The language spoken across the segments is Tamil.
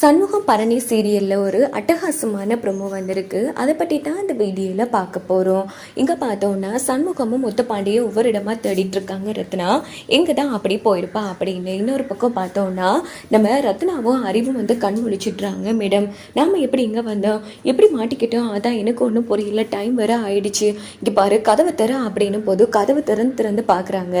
சண்முகம் பரணி சீரியலில் ஒரு அட்டகாசமான ப்ரொமோ வந்திருக்கு. அதை பற்றி தான் இந்த வீடியோவில் பார்க்க போகிறோம் இங்கே பார்த்தோன்னா சண்முகமும் முத்தப்பாண்டியும் ஒவ்வொரு இடமா தேடிட்டு இருக்காங்க ரத்னா. எங்கே தான் அப்படி போயிருப்பா அப்படின்னு இன்னொரு பக்கம் பார்த்தோன்னா நம்ம ரத்னாவும் அறிவும் வந்து கண் முழிச்சிட்றாங்க மேடம் நாம் எப்படி இங்கே வந்தோம்? எப்படி மாட்டிக்கிட்டோம்? அதான் எனக்கு ஒன்றும் புரியல. டைம் வேறு ஆயிடுச்சு. இங்கே பாரு கதவை திற அப்படின்னு போது கதவு திறந்து திறந்து பார்க்குறாங்க.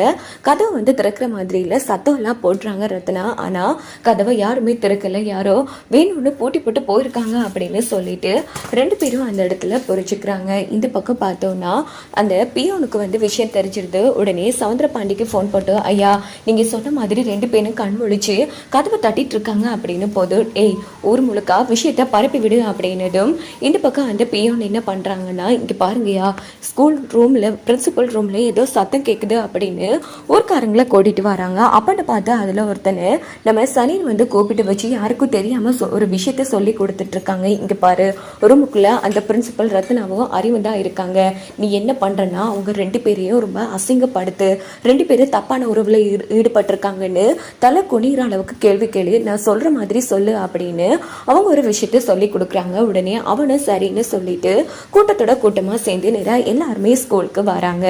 கதவை வந்து திறக்கிற மாதிரி இல்லை சத்தம்லாம் போடுறாங்க ரத்னா. ஆனால் கதவை யாருமே திறக்கல. யாரோ வேணும்னு போட்டி போட்டு போயிருக்காங்க அப்படின்னு சொல்லிட்டு ரெண்டு பேரும் அந்த இடத்துல பொறிச்சுக்கிறாங்க இந்த பக்கம் பார்த்தோன்னா அந்த பியோனுக்கு வந்து விஷயம் தெரிஞ்சிருது. உடனே சவுந்தரபாண்டிக்கு ஃபோன் போட்டு ஐயா நீங்கள் சொன்ன மாதிரி ரெண்டு பேரும் கண் முழிச்சு கதவை தட்டிட்டு இருக்காங்க அப்படின்னு போது ஏய் ஊர் முழுக்கா விஷயத்த பரப்பி விடு அப்படின்னதும் இந்த பக்கம் அந்த பியோன் என்ன பண்ணுறாங்கன்னா இங்கே பாருங்கயா ஸ்கூல் ரூமில் பிரின்சிபல் ரூமில் ஏதோ சத்தம் கேட்குது அப்படின்னு ஊர்க்காரங்களை கூட்டிட்டு வராங்க. அப்படின்னு பார்த்து அதில் ஒருத்தனை நம்ம சனின் வந்து கூப்பிட்டு வச்சு யாருக்கும் தெரியாமல் சொ ஒரு விஷயத்த சொல்லி கொடுத்துட்ருக்காங்க. இங்கே பாரு ரூமுக்குள்ள அந்த பிரின்சிபல் ரத்னாவும் அறிவு தான் இருக்காங்க. நீ என்ன பண்ணுறன்னா அவங்க ரெண்டு பேரையும் ரொம்ப அசிங்கப்படுத்து ரெண்டு பேரும் தப்பான உறவில் ஈடு ஈடுபட்டிருக்காங்கன்னு தலை குனிகிற அளவுக்கு கேள்வி கேளு நான் சொல்கிற மாதிரி சொல்லு அப்படின்னு அவங்க ஒரு விஷயத்த சொல்லி கொடுக்குறாங்க. உடனே அவனும் சரின்னு சொல்லிட்டு கூட்டத்தோட கூட்டமாக சேர்ந்து நேராக எல்லாருமே ஸ்கூலுக்கு வராங்க.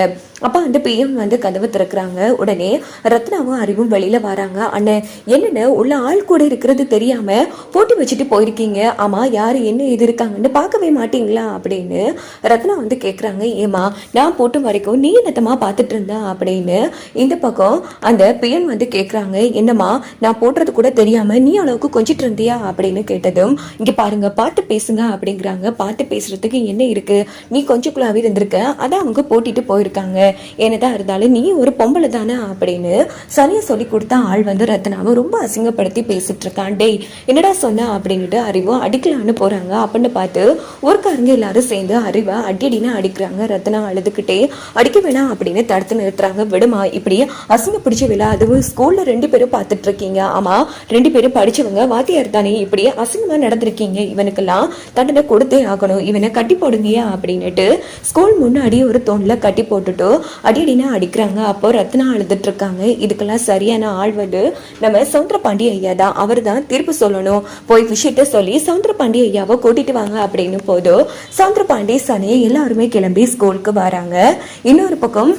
அப்போ அந்த பிஎம் வந்து கதவை திறக்கிறாங்க. உடனே ரத்னாவும் அறிவும் வெளியில் வராங்க. அண்ணன் என்னென்ன உள்ள ஆள் கூட இருக்கிறது தெரியாமல் போட்டி வச்சுட்டு போயிருக்கீங்க. ஆமாம் யார் என்ன இது இருக்காங்கன்னு பார்க்கவே மாட்டீங்களா? அப்படின்னு ரத்னா வந்து கேட்குறாங்க ஏமா நான் போட்டும் வரைக்கும் நீ என்னத்தமா பார்த்துட்டு இருந்தா? அப்படின்னு இந்த பக்கம் அந்த பியன் வந்து கேட்குறாங்க என்னம்மா நான் போடுறது கூட தெரியாமல் நீ அளவுக்கு கொஞ்சிட்டு இருந்தியா? அப்படின்னு கேட்டதும் இங்கே பாருங்க பாட்டு பேசுங்க அப்படிங்கிறாங்க. பாட்டு பேசுறதுக்கு என்ன இருக்கு? நீ கொஞ்சம் குழாவி இருந்திருக்க. அதான் அவங்க போட்டிட்டு போயிருக்காங்க. என்னதான் இருந்தாலும் நீ ஒரு பொம்பளை தானே? அப்படின்னு சனியை சொல்லி கொடுத்த ஆள் வந்து ரத்னாவை ரொம்ப அசிங்கப்படுத்தி பேசிட்டு இருக்கான். டேய் என்னடா சொன்ன அப்படின்னுட்டு அறிவும் அடிக்கலான்னு போகிறாங்க அப்படின்னு பார்த்து ஊருக்காரங்க எல்லாரும் சேர்ந்து அறிவை அடியடின்னு அடிக்கிறாங்க. ரத்னா அழுதுகிட்டே அடிக்க வேணாம் அப்படின்னு தடுத்து நிறுத்துறாங்க. விடுமா இப்படி அசிங்க பிடிச்ச விழா அதுவும் ஸ்கூல்ல ரெண்டு பேரும் பார்த்துட்டு இருக்கீங்க ஆமா ரெண்டு பேரும் படிச்சவங்க வாத்தியார் தானே இப்படி அசிங்கமா நடந்திருக்கீங்க. இவனுக்கெல்லாம் தண்டனை கொடுத்தே ஆகணும். இவனை கட்டி போடுங்கயா அப்படின்னுட்டு ஸ்கூல் முன்னாடி ஒரு தோண்ல கட்டி போட்டுட்டு அடியடினா அடிக்கிறாங்க. அப்போ ரத்னா அழுதுட்டு இருக்காங்க இதுக்கெல்லாம் சரியான ஆள் வந்து நம்ம சவுந்தரபாண்டி ஐயா தான். அவர் தான் தீர்ப்பு சொல்லணும். போய் விஷயத்த சொல்லி சவுந்தரபாண்டி ஐயாவை கூட்டிட்டு வாங்க அப்படின்னு போதும் சவுந்தரபாண்டி சனி எல்லாருமே கிளம்பி ஸ்கூலுக்கு வராங்க. இன்னொரு பக்கம்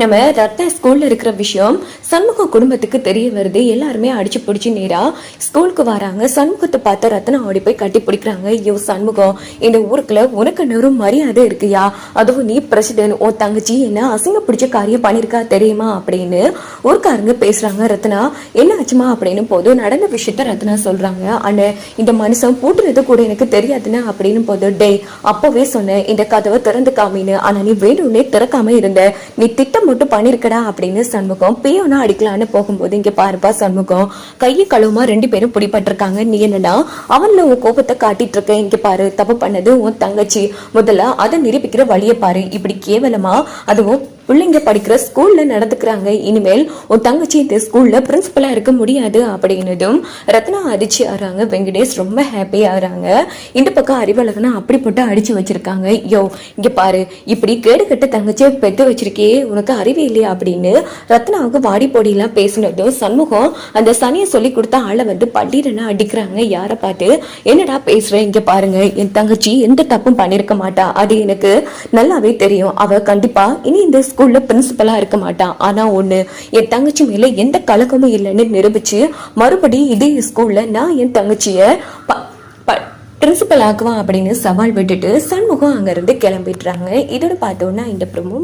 நம்ம ரத்னா ஸ்கூல்ல இருக்கிற விஷயம் சண்முக குடும்பத்துக்கு தெரிய வருது. எல்லாருமே அடிச்சு பிடிச்சி நேரா ஸ்கூலுக்கு வராங்க. சண்முகத்தை பார்த்து ரத்னா ஓடி போய் கட்டி பிடிக்கிறாங்க. ஐயோ சண்முகம் இந்த ஊருக்குள்ள உனக்கு நெரும் மரியாதை இருக்குயா? அதுவும் நீ பிரசிடென்ட் உன் தங்கச்சி என்ன அசிங்க பிடிச்ச காரியம் பண்ணிருக்கா தெரியுமா? அப்படின்னு ஊருக்காரங்க பேசுறாங்க. ரத்னா என்ன ஆச்சுமா அப்படின்னு போது நடந்த விஷயத்த ரத்னா சொல்றாங்க. அண்ணே இந்த மனுஷன் பூட்டுறது கூட எனக்கு தெரியாதுன்னு அப்படின்னு போது டே அப்பவே சொன்னேன் இந்த கதவை திறந்து காமின்னு ஆனா நீ வேணும்னே திறக்காம இருந்த. நீ திட்டம் மட்டும் பண்ணிருக்கடா அப்படின்னு சண்முகம் பேயோனா அடிக்கலான்னு போகும்போது இங்க பாருப்பா சண்முகம். கையை கழுவுமா ரெண்டு பேரும் பிடிபட்டிருக்காங்க. நீ என்னடா? அவன்ல உன் கோபத்தை காட்டிட்டு இருக்க. இங்க பாரு தப்பு பண்ணது உன் தங்கச்சி. முதல்ல அதை நிரூபிக்கிற வழியை பாரு. இப்படி கேவலமா? அதுவும் பிள்ளைங்க படிக்கிற ஸ்கூல்ல நடந்துக்கிறாங்க. இனிமேல் உன் தங்கச்சி இந்த ஸ்கூல்ல பிரின்சிபலா இருக்க முடியாது அப்படின்னதும் ரத்னா அடிச்சு ஆறாங்க. வெங்கடேஷ் ரொம்ப ஹாப்பி ஆகுறாங்க இந்த பக்கம் அறிவழகனா அப்படி போட்டு அடிச்சு வச்சிருக்காங்க. யோ இங்க பாரு. இப்படி கேடு கட்ட தங்கச்சியை பெத்து வச்சிருக்கே உனக்கு அறிவு இல்லையா அப்படின்னு ரத்னாவுக்கு வாடி பொடியெல்லாம் பேசினதும் சண்முகம் அந்த சனியை சொல்லி கொடுத்த ஆளை வந்து பள்ளிரனா அடிக்கிறாங்க. யாரை பார்த்து? என்னடா பேசுற? இங்க பாருங்க. என் தங்கச்சி எந்த தப்பும் பண்ணிருக்க மாட்டா. அது எனக்கு நல்லாவே தெரியும். அவ கண்டிப்பா இனி இந்த ஸ்கூல்ல பிரின்சிபலா இருக்க மாட்டான். ஆனா ஒண்ணு என் தங்கச்சி மேல எந்த கலக்கமும் இல்லைன்னு நிரூபிச்சு மறுபடியும் இதே ஸ்கூல்ல நான் என் தங்கச்சிய பிரின்சிபல் ஆக்குவான் அப்படின்னு சவால் விட்டுட்டு சண்முகம் அங்கேருந்து கிளம்பிடுறாங்க. இதோட பார்த்தோன்னா இந்த ப்ரமோ